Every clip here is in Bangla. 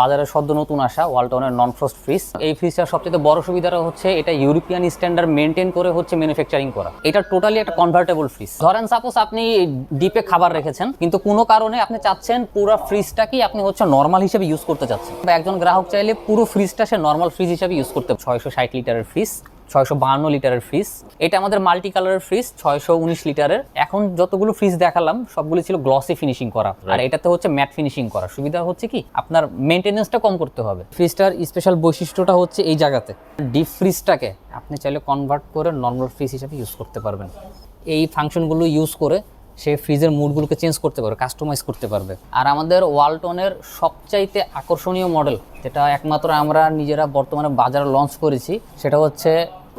বাজারে সদ্য নতুন আসা ওয়ালটনের নন ফ্রস্ট ফ্রিজ। এই ফ্রিজটার সবচেয়ে বড় সুবিধাটা হচ্ছে এটা ইউরোপিয়ান স্ট্যান্ডার্ড মেনটেন করে হচ্ছে ম্যানুফ্যাকচারিং করা। এটা টোটালি একটা কনভার্টেবল ফ্রিজ ধরেন সাপোজ আপনি ডিপে খাবার রেখেছেন, কিন্তু কোনো কারণে আপনি চাচ্ছেন পুরো ফ্রিজটাকে আপনি হচ্ছে নর্মাল হিসেবে ইউজ করতে চাচ্ছেন। একজন গ্রাহক চাইলে পুরো ফ্রিজটা সে নর্মাল ফ্রিজ হিসেবে ইউজ করতে ছয়শো ষাট লিটারের ফ্রিজ ছয়শো বাহান্ন লিটারের ফ্রিজ এটা আমাদের মাল্টি কালারের ফ্রিজ ছয়শো উনিশ লিটারের। এখন যতগুলো ফ্রিজ দেখালাম সবগুলো ছিল গ্লসি ফিনিশিং করা। আর এটাতে হচ্ছে ম্যাট ফিনিশিং করা। সুবিধা হচ্ছে কি? আপনার মেনটেনেন্সটা কম করতে হবে। ফ্রিজটার স্পেশাল বৈশিষ্ট্যটা হচ্ছে এই জায়গাতে। ডিপ ফ্রিজটাকে আপনি চাইলে কনভার্ট করে নর্মাল ফ্রিজ হিসাবে ইউজ করতে পারবেন। এই ফাংশনগুলো ইউজ করে সে ফ্রিজের মুডগুলোকে চেঞ্জ করতে পারবে কাস্টমাইজ করতে পারবে। আর আমাদের ওয়ালটনের সবচাইতে আকর্ষণীয় মডেল যেটা একমাত্র আমরা নিজেরা বর্তমানে বাজারে লঞ্চ করেছি সেটা হচ্ছে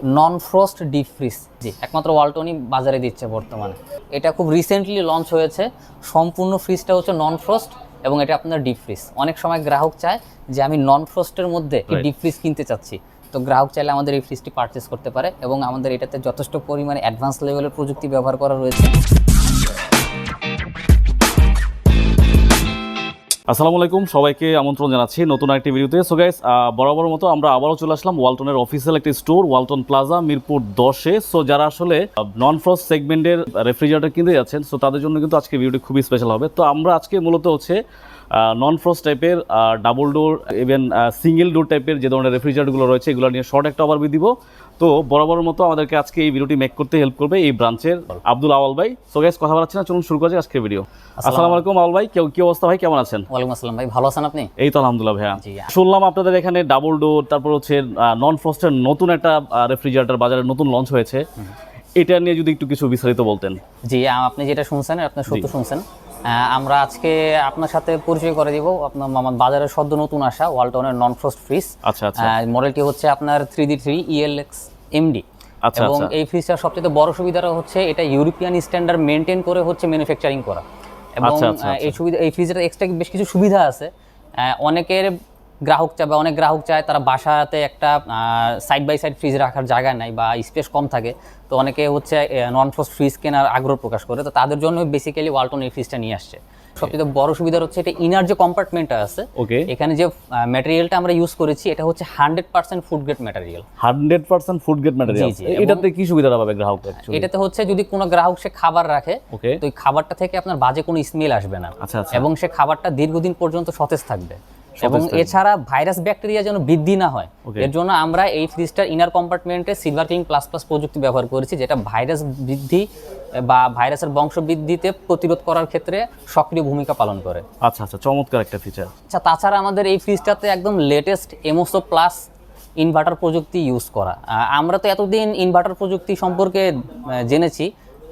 নন ফ্রস্ট ডিপ ফ্রিজ জি একমাত্র ওয়ালটনই বাজারে দিচ্ছে বর্তমানে। এটা খুব রিসেন্টলি লঞ্চ হয়েছে। সম্পূর্ণ ফ্রিজটা হচ্ছে নন ফ্রস্ট এবং এটা আপনার ডিপ ফ্রিজ অনেক সময় গ্রাহক চায় যে আমি নন ফ্রস্টের মধ্যে. ডিপ ফ্রিজ কিনতে চাচ্ছি। তো গ্রাহক চাইলে আমাদের এই ফ্রিজটি পারচেস করতে পারে এবং আমাদের এটাতে যথেষ্ট পরিমাণে অ্যাডভান্স লেভেলের প্রযুক্তি ব্যবহার করা রয়েছে। আসসালামু আলাইকুম, সবাইকে আমন্ত্রণ জানাচ্ছি নতুন একটি ভিডিওতে। সো গাইস বরাবর মতো আমরা আবারও চলে আসলাম ওয়ালটনের অফিসিয়াল একটি স্টোর ওয়ালটন প্লাজা মিরপুর দশে। সো যারা আসলে নন ফ্রস্ট সেগমেন্টের রেফ্রিজারেটর কিনতে যাচ্ছেন সো তাদের জন্য কিন্তু আজকে ভিডিওটি খুবই স্পেশাল হবে। তো আমরা আজকে মূলত হচ্ছে নন ফ্রস্ট টাইপের double door even single door টাইপের যে ধরনের রেফ্রিজারেটরগুলো রয়েছে, এগুলো নিয়ে শর্ট একটা ওভারভিউ দিব। তো বরাবর মতো আমাদেরকে আজকে এই ভিডিওটি মেক করতে হেল্প করবে এই ব্রাঞ্চের আব্দুল আওয়াল ভাই। সো গাইস কথা বলাচ্ছি না চলুন শুরু করা যাক আজকের ভিডিও আসসালামু আলাইকুম আওয়াল ভাই কেউ কি অবস্থা ভাই কেমন আছেন? ওয়ালাইকুম আসসালাম ভাই ভালো আছেন আপনি? এই তো আলহামদুলিল্লাহ ভাইয়া। শুনলাম আপনাদের এখানে ডাবল ডোর তারপর হচ্ছে নন ফ্রস্টের নতুন একটা রেফ্রিজারেটর বাজারে নতুন লঞ্চ হয়েছে। এটা নিয়ে যদি একটু কিছু বিস্তারিত বলতেন। জি আপনি যেটা শুনছেন আপনি সত্য শুনছেন। আমরা আজকে আপনার সাথে পরিচয় করে দিব আপনার আমার বাজারে সদ্য নতুন আসা ওয়ালটনের নন ফ্রস্ট ফ্রিজ। আচ্ছা আচ্ছা। মডেলটি হচ্ছে আপনার three D three ELX MD আচ্ছা, এবং আচ্ছা। এই ফ্রিজটার সবচেয়ে বড় সুবিধাটা হচ্ছে এটা ইউরোপিয়ান স্ট্যান্ডার্ড মেনটেন করে হচ্ছে ম্যানুফ্যাকচারিং করা। এবং আচ্ছা, আচ্ছা, এই সুবিধা এই ফ্রিজের এক্সট্রা বেশ কিছু সুবিধা আছে। অনেকের গ্রাহক চায় বা অনেক গ্রাহক চায় তারা বাসাতে একটা সাইড বাই সাইড ফ্রিজ রাখার জায়গা নাই বা স্পেস কম থাকে। তো অনেকে হচ্ছে নন ফ্রস্ট ফ্রিজ কেনার আগ্রহ প্রকাশ করে। তো তাদের জন্য বেসিক্যালি ওয়ালটন এই ফ্রিজটা নিয়ে আসছে। সবচেয়ে বড় সুবিধা হচ্ছে এটা ইনার যে কম্পার্টমেন্টটা আছে ওকে এখানে যে ম্যাটেরিয়ালটা আমরা ইউজ করেছি এটা হচ্ছে hundred percent food grade material hundred percent food grade material এটাতে কি সুবিধা পাবে গ্রাহক? এটাতে হচ্ছে যদি কোনো গ্রাহক সে খাবার রাখে তো ওই খাবারটা থেকে আপনার বাজে কোনো স্মেল আসবে না। আচ্ছা আচ্ছা। এবং সে খাবারটা দীর্ঘদিন পর্যন্ত সতেজ থাকবে। এবং এছাড়া ভাইরাস ব্যাকটেরিয়া যেন বৃদ্ধি না হয় এর জন্য আমরা এই ফ্রিজটার ইনার কম্পার্টমেন্টে সিলভার কিং প্লাস প্লাস প্রযুক্তি ব্যবহার করেছি যেটা ভাইরাস বৃদ্ধি বা ভাইরাসের বংশবৃদ্ধিতে প্রতিরোধ করার ক্ষেত্রে সক্রিয় ভূমিকা পালন করে। আচ্ছা আচ্ছা চমৎকার একটা ফিচার আচ্ছা তাছাড়া আমাদের এই ফ্রিজটাতে একদম লেটেস্ট এমোসো প্লাস ইনভার্টার প্রযুক্তি ইউজ করা। আমরা তো এতদিন ইনভার্টার প্রযুক্তি সম্পর্কে জেনেছি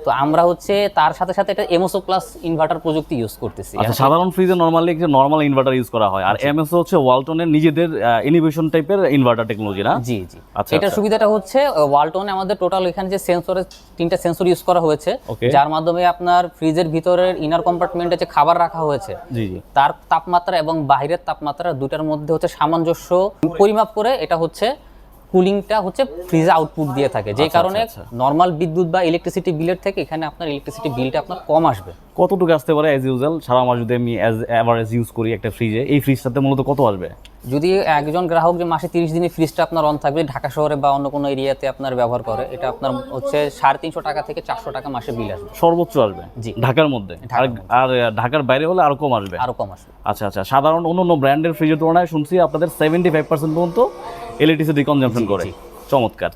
তো আমরা হচ্ছে তার সাথে সাথে এটা এমোসো প্লাস ইনভার্টার প্রযুক্তি ইউজ করতেছি। আচ্ছা সাধারণ ফ্রিজে নরমালি একটা নরমাল ইনভার্টার ইউজ করা হয়। আর এমএস হচ্ছে ওয়ালটনের নিজেদের ইনোভেশন টাইপের ইনভার্টার টেকনোলজি না? জি জি। আচ্ছা, এটার আচ্ছা। সুবিধাটা হচ্ছে ওয়ালটনে আমাদের টোটাল এখানে যে সেন্সরের তিনটা সেন্সর ইউজ করা হয়েছে যার মাধ্যমে আপনার ফ্রিজের ভিতরের ইনার কম্পার্টমেন্টে যে খাবার রাখা হয়েছে জি জি। তার তাপমাত্রা এবং বাইরের তাপমাত্রা দুটার মধ্যে হচ্ছে সামঞ্জস্য পরিমাপ করে এটা হচ্ছে কুলিংটা হচ্ছে ফ্রিজে আউটপুট দিয়ে থাকে যে আচ্ছা, কারণে আচ্ছা, নর্মাল বিদ্যুৎ বা ইলেকট্রিসিটি বিলের থেকে এখানে আপনার ইলেকট্রিসিটি বিলটা আপনার কম আসবে। কতটুকু আসতে পারে অ্যাজ ইউজুয়াল সারা মাস যদি আমি অ্যাজ অ্যাভারেজ ইউজ করি একটা ফ্রিজে এই ফ্রিজটাতে মূলত কত আসবে? যদি একজন গ্রাহক যে মাসে তিরিশ দিনে ফ্রিজটা আপনার অন থাকবে ঢাকা শহরে বা অন্য কোনো এরিয়াতে আপনার ব্যবহার করে এটা আপনার হচ্ছে সাড়ে তিনশো টাকা থেকে চারশো টাকা মাসে বিল আসবে। সর্বোচ্চ আসবে? জি। ঢাকার মধ্যে? আর আর ঢাকার বাইরে হলে আরও কম আসবে? আরও কম আসবে। আচ্ছা আচ্ছা সাধারণ অন্য অন্য ব্র্যান্ডের ফ্রিজের তুলনায় শুনছি আপনাদের সেভেন্টি ফাইভ পার্সেন্ট পর্যন্ত ইলেকট্রিসিটি কনজাম্পশন করে। চমৎকার।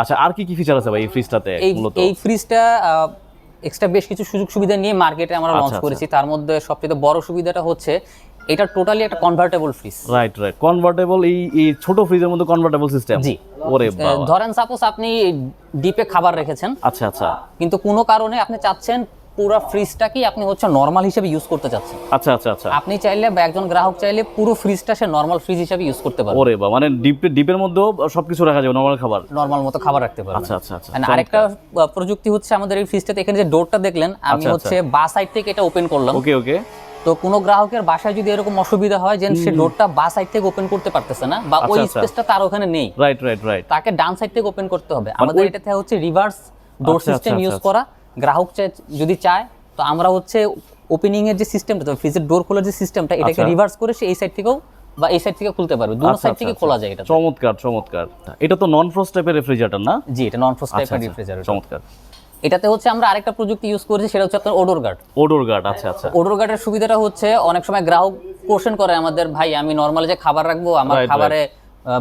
আচ্ছা আর কি কি ফিচার আছে ভাই এই ফ্রিজটাতে মূলত? এই ফ্রিজটা এক্সট্রা বেশ কিছু সুযোগ সুবিধা নিয়ে মার্কেটে আমরা আচ্ছা, লঞ্চ আচ্ছা। করেছি। তার মধ্যে সবচেয়ে বড় সুবিধাটা হচ্ছে এটা টোটালি একটা convertible fridge right right convertible এই এই ছোট ফ্রিজের মধ্যে কনভার্টেবল সিস্টেম জি। ওরে ধরেন সাপোজ আপনি ডিপে খাবার রেখেছেন। আচ্ছা আচ্ছা। কিন্তু কোনো কারণে আপনি চাচ্ছেন পুরো ফ্রিজটাকেই আপনি হচ্ছে নর্মাল হিসেবে ইউজ করতে চাচ্ছেন। আচ্ছা আচ্ছা আচ্ছা। আপনি চাইলে বা একজন গ্রাহক চাইলে পুরো ফ্রিজটা সে নর্মাল ফ্রিজ হিসেবে ইউজ করতে পারবে। ওরে বাবা মানে ডিপ ডিপের মধ্যেও সবকিছু রাখা যাবে নর্মাল খাবার? নর্মাল মতো খাবার রাখতে পারবে। আচ্ছা আচ্ছা আচ্ছা And আরেকটা প্রযুক্তি হচ্ছে আমাদের এই ফ্রিজটাতে এখানে যে ডোরটা দেখলেন আমি আচ্ছা, হচ্ছে বা সাইড থেকে এটা ওপেন করলাম। ওকে ওকে। তো কোনো গ্রাহকের বাসায় যদি এরকম অসুবিধা হয় যে সে ডোরটা বা সাইড থেকে ওপেন করতে পারতেছে না বা ওই আচ্ছা, আচ্ছা। স্পেসটা তার ওখানে নেই। রাইট রাইট রাইট তাকে ডান সাইড থেকে ওপেন করতে হবে। আমাদের ওই- এটাতে হচ্ছে রিভার্স ডোর আচ্ছা, সিস্টেম আচ্ছা, ইউজ আচ্ছা। করা। গ্রাহক যদি চায় তো আমরা হচ্ছে ওপেনিং এর যে সিস্টেমটা তো ফ্রিজের ডোর খোলার যে সিস্টেমটা এটাকে আচ্ছা। রিভার্স করে সে এই সাইড থেকেও বা এই সাইড থেকে খুলতে পারবে। দুটো আচ্ছা, সাইড আচ্ছা, থেকে আচ্ছা। খোলা যায় এটা চমৎকার চমৎকার। এটা তো নন ফ্রস্ট টাইপের রেফ্রিজারেটর না? জি এটা নন ফ্রস্ট আচ্ছা টাইপের আচ্ছা, রেফ্রিজারেটর চমৎকার। এটাতে হচ্ছে আমরা আরেকটা প্রযুক্তি ইউজ করেছি সেটা হচ্ছে আপনার ওডোর গার্ড ওডোর গার্ড আচ্ছা আচ্ছা। ওডোর গার্ডের সুবিধাটা হচ্ছে অনেক সময় গ্রাহক কোশ্চেন করে আমাদের ভাই আমি নর্মাল যে খাবার রাখব আমার খাবারে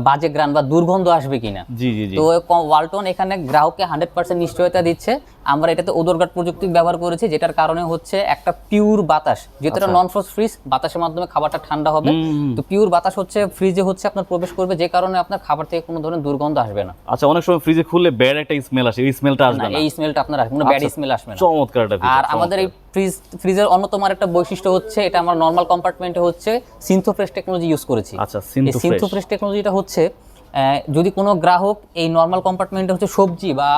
বাজে গ্রান বা দুর্গন্ধ আসবে কিনা? জি জি জি। তো ওয়ালটন এখানে গ্রাহককে হান্ড্রেড পার্সেন্ট নিশ্চয়তা দিচ্ছে। আমরা এটাতে ওদর গার্ড প্রযুক্তি ব্যবহার করেছি যেটার কারণে হচ্ছে একটা পিওর বাতাস যেটা নন ফ্রস্ট ফ্রিজ বাতাসের মাধ্যমে খাবারটা ঠান্ডা হবে। তো পিওর বাতাস হচ্ছে ফ্রিজে হচ্ছে আপনার প্রবেশ করবে যে কারণে আপনার খাবার থেকে কোনো ধরনের দুর্গন্ধ আসবে না। আচ্ছা অনেক সময় ফ্রিজে খুললে ব্যাড একটা স্মেল আসে এই স্মেলটা আসবে না, না। এই স্মেলটা আপনার আসবে কোনো ব্যাড আচ্ছা, স্মেল আসবে না। চমৎকার একটা আর আমাদের এই ফ্রিজ ফ্রিজের অন্যতম একটা বৈশিষ্ট্য হচ্ছে এটা আমরা নর্মাল কম্পার্টমেন্টে হচ্ছে সিনথোফ্রেশ টেকনোলজি ইউজ করেছি। আচ্ছা সিনথোফ্রেশ টেকনোলজিটা হচ্ছে যদি কোনো গ্রাহক এই নর্মাল কম্পার্টমেন্টে হচ্ছে সবজি বা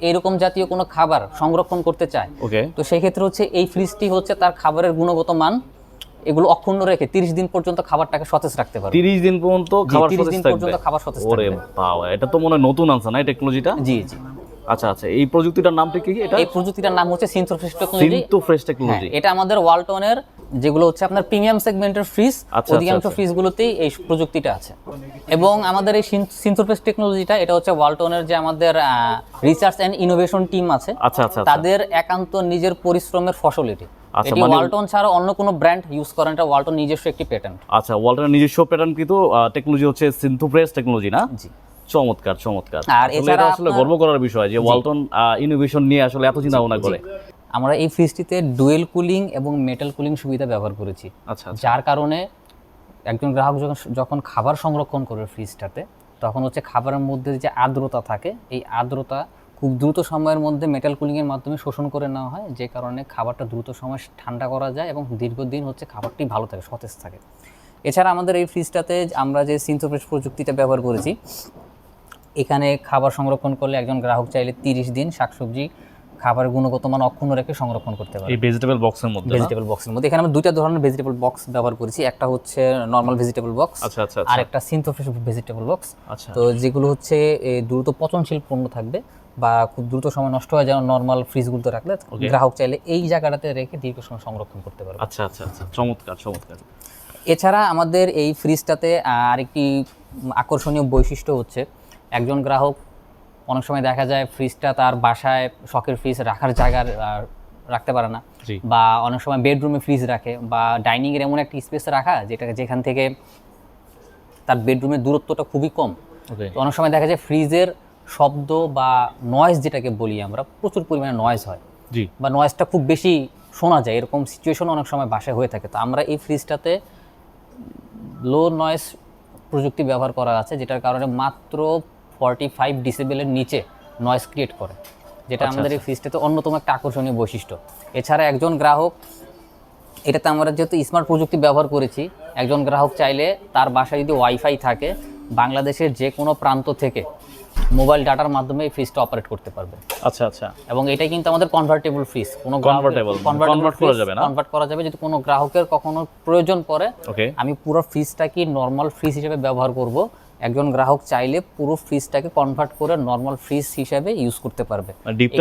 এরকম জাতীয় কোনো খাবার সংরক্ষণ করতে চায়। ওকে। তো সেই ক্ষেত্রে হচ্ছে এই ফ্রিজটি হচ্ছে তার খাবারের গুণগত মান এগুলো অক্ষুণ্ণ রেখে তিরিশ দিন পর্যন্ত খাবারটাকে সতেজ রাখতে পারবে। 30 দিন পর্যন্ত খাবার 30 সতেজ দিন পর্যন্ত খাবার সতেজ থাকবে ওরে থাকবে। বাবা এটা তো মনে নতুন আনছে না এই টেকনোলজিটা জি জি। আচ্ছা আচ্ছা এই প্রযুক্তিটার নামটা কি এটা? এই প্রযুক্তিটার নাম হচ্ছে সিনথোফ্রেশ টেকনোলজি সিনথো ফ্রেশ হ্যাঁ, টেকনোলজি এটা আমাদের ওয়ালটনের যেগুলো হচ্ছে আপনার প্রিমিয়াম সেগমেন্টের ফ্রিজ আচ্ছা, অধিকাংশ আচ্ছা। ফ্রিজগুলোতেই এই প্রযুক্তিটা আছে। এবং আমাদের এই সিনথোফ্রেশ টেকনোলজিটা এটা হচ্ছে ওয়ালটনের যে আমাদের রিসার্চ অ্যান্ড ইনোভেশন টিম আছে আচ্ছা আচ্ছা আচ্ছা। তাদের একান্ত নিজের পরিশ্রমের ফসল এটি আচ্ছা, এটি মানে- ওয়ালটন ছাড়া অন্য কোনো ব্র্যান্ড ইউজ করেন এটা ওয়ালটন নিজস্ব একটি প্যাটার্ন আচ্ছা ওয়ালটনের নিজস্ব প্যাটার্ন কিন্তু টেকনোলজি হচ্ছে সিনথোফ্রেস টেকনোলজি না? জি। চমৎকার চমৎকার। আর এটা আসলে গর্ব করার বিষয় যে ওয়ালটন ইনোভেশন নিয়ে আসলে এত চিন্তা ভাবনা করে। আমরা এই ফ্রিজটিতে ডুয়েল কুলিং এবং মেটাল কুলিং সুবিধা ব্যবহার করেছি। আচ্ছা আচ্ছা। যার কারণে একজন গ্রাহক যখন যখন খাবার সংরক্ষণ করবে ফ্রিজটাতে তখন হচ্ছে খাবারের মধ্যে যে আর্দ্রতা থাকে এই আর্দ্রতা খুব দ্রুত সময়ের মধ্যে মেটাল কুলিংয়ের মাধ্যমে শোষণ করে নেওয়া হয় যে কারণে খাবারটা দ্রুত সময় ঠান্ডা করা যায় এবং দীর্ঘদিন হচ্ছে খাবারটি ভালো থাকে সতেজ থাকে। এছাড়া আমাদের এই ফ্রিজটাতে আমরা যে সিনথোফ্রেশ প্রযুক্তিটা ব্যবহার করেছি এখানে খাবার সংরক্ষণ করলে একজন গ্রাহক চাইলে তিরিশ দিন শাকসবজি খাবারের গুণগত মান অক্ষুণ্ণ রেখে সংরক্ষণ করতে পারে এই ভেজিটেবল বক্সের মধ্যে? ভেজিটেবল বক্সের মধ্যে। এখানে আমরা দুইটা ধরনের ভেজিটেবল বক্স ব্যবহার করেছি। একটা হচ্ছে নর্মাল ভেজিটেবল বক্স আচ্ছা আচ্ছা আর একটা সিনথোফ্রেশ ভেজিটেবল বক্স আচ্ছা। তো যেগুলো হচ্ছে দ্রুত পচনশীল পণ্য থাকবে বা খুব দ্রুত সময় নষ্ট হয়ে যাওয়া নর্মাল ফ্রিজগুলোতে রাখলে গ্রাহক চাইলে এই জায়গাটাতে রেখে দীর্ঘ সময় সংরক্ষণ করতে পারবে। আচ্ছা আচ্ছা আচ্ছা। চমৎকার চমৎকার। এছাড়া আমাদের এই ফ্রিজটাতে আরেকটি আকর্ষণীয় বৈশিষ্ট্য হচ্ছে একজন গ্রাহক অনেক সময় দেখা যায় ফ্রিজটা তার বাসায় শখের ফ্রিজ রাখার জায়গার রাখতে পারে না। বা অনেক সময় বেডরুমে ফ্রিজ রাখে বা ডাইনিং এর এমন একটা স্পেস রাখা যেটা যেখান থেকে তার বেডরুমের দূরত্বটা খুবই কম। অনেক সময় দেখা যায় ফ্রিজের শব্দ বা নয়েজ যেটাকে বলি আমরা প্রচুর পরিমাণে নয়েজ হয়। বা নয়েজটা খুব বেশি শোনা যায় এরকম সিচুয়েশন অনেক সময় বাসায় হয়ে থাকে। তো আমরা এই ফ্রিজটাতে লো নয়েজ প্রযুক্তি ব্যবহার করা আছে যেটার কারণে মাত্র ফর্টি ফাইভ ডিসিবেলের নিচে নয়েজ ক্রিয়েট করে যেটা আচ্ছা, আমাদের এই ফ্রিজটাতে অন্যতম একটা আকর্ষণীয় বৈশিষ্ট্য। এছাড়া একজন গ্রাহক এটাতে আমরা যেহেতু স্মার্ট প্রযুক্তি ব্যবহার করেছি একজন গ্রাহক চাইলে তার বাসায় যদি ওয়াইফাই থাকে বাংলাদেশের যে কোনো প্রান্ত থেকে মোবাইল ডাটার মাধ্যমে এই ফ্রিজটা অপারেট করতে পারবে। আচ্ছা আচ্ছা। এবং এটাই কিন্তু আমাদের কনভার্টেবল ফ্রিজ কোনো Convertible, convert করা যাবে না? কনভার্ট করা যাবে যদি কোনো গ্রাহকের কখনো প্রয়োজন পড়ে। ওকে আমি পুরো ফ্রিজটা কি নর্মাল ফ্রিজ হিসেবে ব্যবহার করব? একজন গ্রাহক চাইলে পুরো ফ্রিজটাকে কনভার্ট করে নর্মাল ফ্রিজ হিসেবে ইউজ করতে পারবে।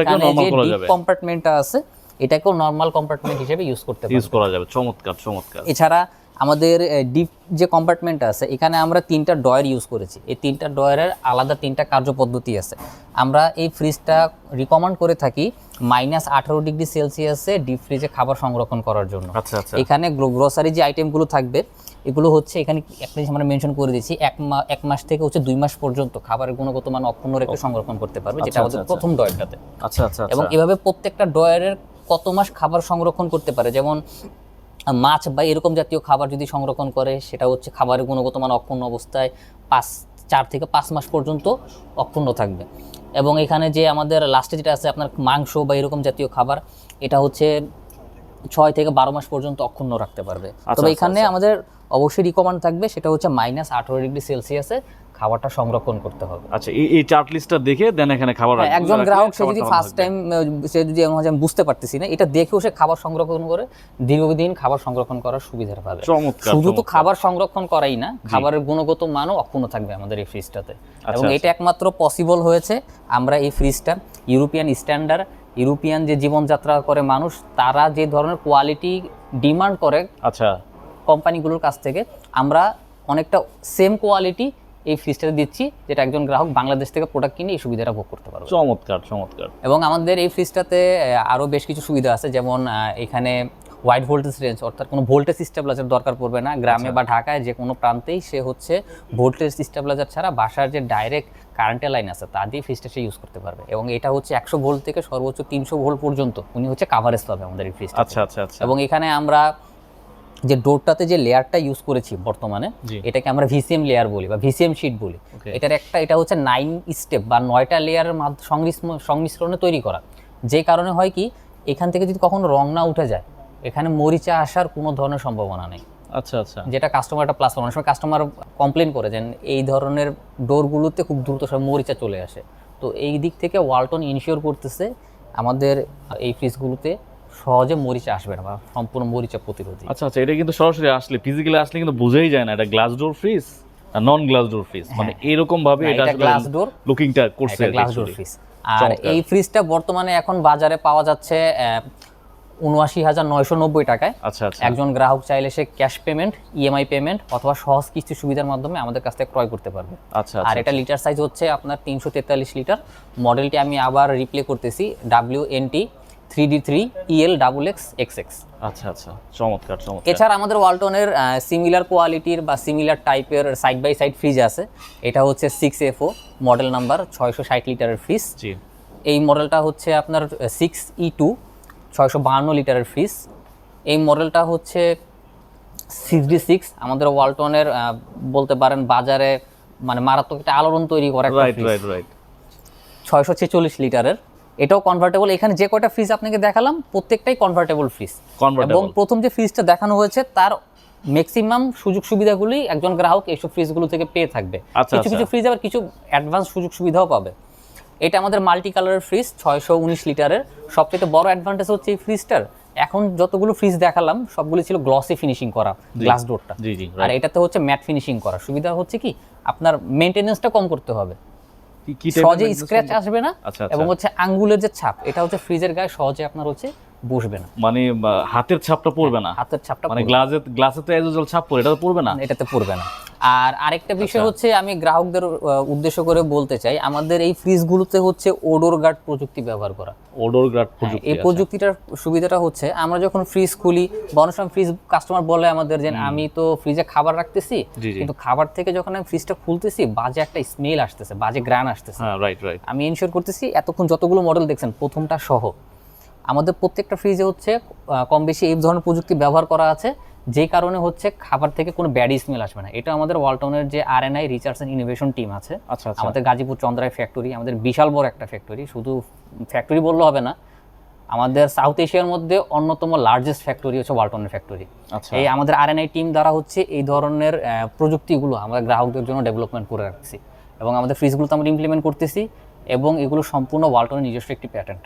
এখানে যে ডিপ কম্পার্টমেন্টটা আছে এটাকেও নর্মাল কম্পার্টমেন্ট হিসেবে ইউজ করতে ইউজ করা যাবে চমৎকার চমৎকার। এছাড়া আমাদের ডিপ যে কম্পার্টমেন্ট আছে এখানে আমরা তিনটা ডয়ার ইউজ করেছি। এই তিনটা ডয়ারের আলাদা তিনটা কার্যপদ্ধতি আছে। আমরা এই ফ্রিজটা রিকমেন্ড করে থাকি মাইনাস আঠারো ডিগ্রি সেলসিয়াসে ডিপ ফ্রিজে খাবার সংরক্ষণ করার জন্য। আচ্ছা আচ্ছা। এখানে গ্রোসারি যে আইটেমগুলো থাকবে এগুলো হচ্ছে এখানে একটা জিনিস আমরা মেনশন করে দিচ্ছি এক মা- এক মাস থেকে হচ্ছে দুই মাস পর্যন্ত খাবারের গুণগত মান অক্ষুণ্ণ রেখে সংরক্ষণ করতে পারবে যেটা আচ্ছা, আমাদের আচ্ছা, প্রথম ডয়ারটাতে আচ্ছা আচ্ছা এবং আচ্ছা এভাবে প্রত্যেকটা ডয়ারের কত মাস খাবার সংরক্ষণ করতে পারে যেমন মাছ বা এরকম জাতীয় খাবার যদি সংরক্ষণ করে সেটা হচ্ছে খাবারের গুণগত মান অক্ষুণ্ণ অবস্থায় পাঁচ চার থেকে পাঁচ মাস পর্যন্ত অক্ষুণ্ণ থাকবে। এবং এখানে যে আমাদের লাস্টে যেটা আছে আপনার মাংস বা এরকম জাতীয় খাবার এটা হচ্ছে ছয় থেকে বারো মাস পর্যন্ত অক্ষুণ্ণ রাখতে পারবে। তবে আচ্ছা, এখানে আচ্ছা। আমাদের অবশ্যই রিকমেন্ড থাকবে সেটা হচ্ছে মাইনাস আঠারো ডিগ্রি সেলসিয়াসে খাবারটা সংরক্ষণ করতে হবে। আচ্ছা এই চার্ট লিস্টটা দেখে দেন এখানে খাবার হ্যাঁ, একজন গ্রাহক সে যদি ফার্স্ট টাইম সে যদি আমি বুঝতে পারতেছি না এটা দেখেও সে খাবার সংরক্ষণ করে দীর্ঘদিন খাবার সংরক্ষণ করার সুবিধা পাবে শুধু তো খাবার সংরক্ষণ করাই না খাবারের গুণগত মানও অক্ষুণ্ণ থাকবে আমাদের এই ফ্রিজটাতে এবং আচ্ছা। এটা একমাত্র পসিবল হয়েছে আমরা এই ফ্রিজটা ইউরোপিয়ান স্ট্যান্ডার্ড ইউরোপিয়ান যে জীবনযাত্রা করে মানুষ তারা যে ধরনের কোয়ালিটি ডিমান্ড করে আচ্ছা। কোম্পানিগুলোর কাছ থেকে আমরা অনেকটা সেম কোয়ালিটি এই ফ্রিজটাতে দিচ্ছি যেটা একজন গ্রাহক বাংলাদেশ থেকে প্রোডাক্ট কিনে এই সুবিধাটা ভোগ করতে পারবে। চমৎকার চমৎকার। এবং আমাদের এই ফ্রিজটাতে আরও বেশ কিছু সুবিধা আছে যেমন এখানে ওয়াইড ভোল্টেজ রেঞ্জ অর্থাৎ কোনো ভোল্টেজ স্টেবিলাইজার দরকার পড়বে না। গ্রামে বা ঢাকায় যে কোনো প্রান্তেই সে হচ্ছে ভোল্টেজ স্টেবিলাইজার ছাড়া বাসার যে ডাইরেক্ট কারেন্টের লাইন আছে তা দিয়ে ফ্রিজটা সে ইউজ করতে পারবে। এবং এটা হচ্ছে একশো ভোল্ট থেকে সর্বোচ্চ তিনশো ভোল্ট পর্যন্ত। উনি হচ্ছে কাভারেজ পাবে আমাদের এই ফ্রিজটা আচ্ছা আচ্ছা আচ্ছা। এবং এখানে আমরা যে ডোরটাতে যে লেয়ারটা ইউজ করেছি বর্তমানে এটাকে আমরা ভিসিএম লেয়ার বলি বা ভিসিএম শিট বলি। এটার একটা এটা হচ্ছে নাইন স্টেপ বা নয়টা লেয়ারের সংমিশ্রণে তৈরি করা। যে কারণে হয় কি এখান থেকে যদি কখনো রং না উঠে যায় এখানে মরিচা আসার কোনো ধরনের সম্ভাবনা নেই। আচ্ছা আচ্ছা। যেটা কাস্টমার একটা প্লাস অনেক সময় কাস্টমার কমপ্লেন করে যে এই ধরনের ডোরগুলোতে খুব দ্রুত সব মরিচা চলে আসে। তো এই দিক থেকে ওয়ালটন ইনশিওর করতেছে আমাদের এই ফ্রিজগুলোতে সহজে মরিচা আসবে না সম্পূর্ণ মরিচা প্রতিরোধী। আচ্ছা আচ্ছা এটা কিন্তু সরাসরি আসলে ফিজিক্যালি আসলে কিন্তু বোঝাই যায় না এটা গ্লাস ডোর ফ্রিজ আর নন গ্লাস ডোর ফ্রিজ মানে এরকম ভাবে এটা glass door, লুকিংটা করছে গ্লাস ডোর ফ্রিজ আর এই ফ্রিজটা বর্তমানে এখন বাজারে পাওয়া যাচ্ছে উনআশি হাজার নয়শো নব্বই টাকায়। আচ্ছা আচ্ছা। একজন গ্রাহক চাইলে সে ক্যাশ পেমেন্ট ইএমআই পেমেন্ট অথবা সহজ কিস্তি সুবিধার মাধ্যমে আমাদের কাছ থেকে ক্রয় করতে পারবে। আচ্ছা আর আচ্ছা। এটা লিটার সাইজ হচ্ছে আপনার তিনশো তেতাল্লিশ লিটার মডেলটি আমি আবার রিপ্লে করতেছি W N T three D three EL double X X X আচ্ছা আচ্ছা। চমৎকার চমৎকার। এছাড়া আমাদের ওয়ালটনের সিমিলার কোয়ালিটির বা সিমিলার টাইপের সাইড বাই সাইড ফ্রিজ আছে। এটা হচ্ছে সিক্স এফও মডেল নাম্বার ছয়শো ষাট লিটারের ফ্রিজ জি। এই মডেলটা হচ্ছে আপনার সিক্স ই টু ছয়শো বাহান্ন লিটারের ফ্রিজ এই মডেলটা হচ্ছে সিক্স ডি সিক্স আমাদের ওয়ালটনের বলতে পারেন বাজারে মানে মারাত্মক একটা আলোড়ন তৈরি করে ছয়শো ছেচল্লিশ লিটারের এটাও কনভার্টেবল এখানে যে কয়টা ফ্রিজ আপনাকে দেখালাম প্রত্যেকটাই কনভার্টেবল ফ্রিজ এবং প্রথম যে ফ্রিজটা দেখানো হয়েছে তার ম্যাক্সিমাম সুযোগ সুবিধাগুলি একজন গ্রাহক এইসব ফ্রিজগুলো থেকে পেয়ে থাকবে। আচ্ছা, কিছু কিছু আচ্ছা। ফ্রিজ আবার কিছু অ্যাডভান্স সুযোগ সুবিধাও পাবে। এটা আমাদের মাল্টি কালারের ফ্রিজ ছয়শো উনিশ লিটারের। সবচেয়ে বড় অ্যাডভান্টেজ হচ্ছে এই ফ্রিজটার এখন যতগুলো ফ্রিজ দেখালাম সবগুলো ছিল গ্লসি ফিনিশিং করা গ্লাস ডোরটা আর এটাতে হচ্ছে ম্যাট ফিনিশিং করা। সুবিধা হচ্ছে কি আপনার মেনটেনেন্সটা কম করতে হবে। কি কি সহজে স্ক্র্যাচ আসবে না আচ্ছা, আচ্ছা। এবং হচ্ছে আঙ্গুলের যে ছাপ এটা হচ্ছে ফ্রিজের গায়ে সহজে আপনার হচ্ছে বসবে না। মানে হাতের ছাপটা পড়বে না। হাতের ছাপটা মানে গ্লাসে গ্লাসে তো এজল ছাপ পড়ে এটা তো পড়বে না? এটাতে পড়বে না। আর আরেকটা বিষয় আচ্ছা। হচ্ছে আমি গ্রাহকদের উদ্দেশ্য করে বলতে চাই আমাদের এই ফ্রিজগুলোতে হচ্ছে ওডোর গার্ড প্রযুক্তি ব্যবহার করা। ওডোর গ্রাড হ্যাঁ, প্রযুক্তি এই প্রযুক্তিটার সুবিধাটা হচ্ছে আমরা যখন ফ্রিজ খুলি বা অনেক সময় ফ্রিজ কাস্টমার বলে আমাদের যে আমি তো ফ্রিজে খাবার রাখতেছি। কিন্তু খাবার থেকে যখন আমি ফ্রিজটা খুলতেছি বাজে একটা স্মেল আসতেছে বাজে গ্রান আসতেছে। হ্যাঁ রাইট রাইট আমি ইনশিওর করতেছি এতক্ষণ যতগুলো মডেল দেখছেন প্রথমটা সহ। আমাদের প্রত্যেকটা ফ্রিজে হচ্ছে কম বেশি এই ধরনের প্রযুক্তি ব্যবহার করা আছে যে কারণে হচ্ছে খাবার থেকে কোনো ব্যাড স্মেল আসবে না। এটা আমাদের ওয়ালটনের যে R N I research and innovation team আছে। আচ্ছা আচ্ছা। আমাদের গাজীপুর চন্দ্রায় ফ্যাক্টরি আমাদের বিশাল বড় একটা ফ্যাক্টরি শুধু ফ্যাক্টরি বললে হবে না আমাদের সাউথ এশিয়ার মধ্যে অন্যতম লার্জেস্ট ফ্যাক্টরি হচ্ছে ওয়ালটনের ফ্যাক্টরি আচ্ছা। এই আমাদের আর এন আই টিম দ্বারা হচ্ছে এই ধরনের প্রযুক্তিগুলো আমরা গ্রাহকদের জন্য ডেভেলপমেন্ট করে রাখছি। এবং আমাদের ফ্রিজগুলোতে আমরা ইমপ্লিমেন্ট করতেছি এবং এগুলো সম্পূর্ণ ওয়ালটনের নিজস্ব একটি প্যাটেন্ট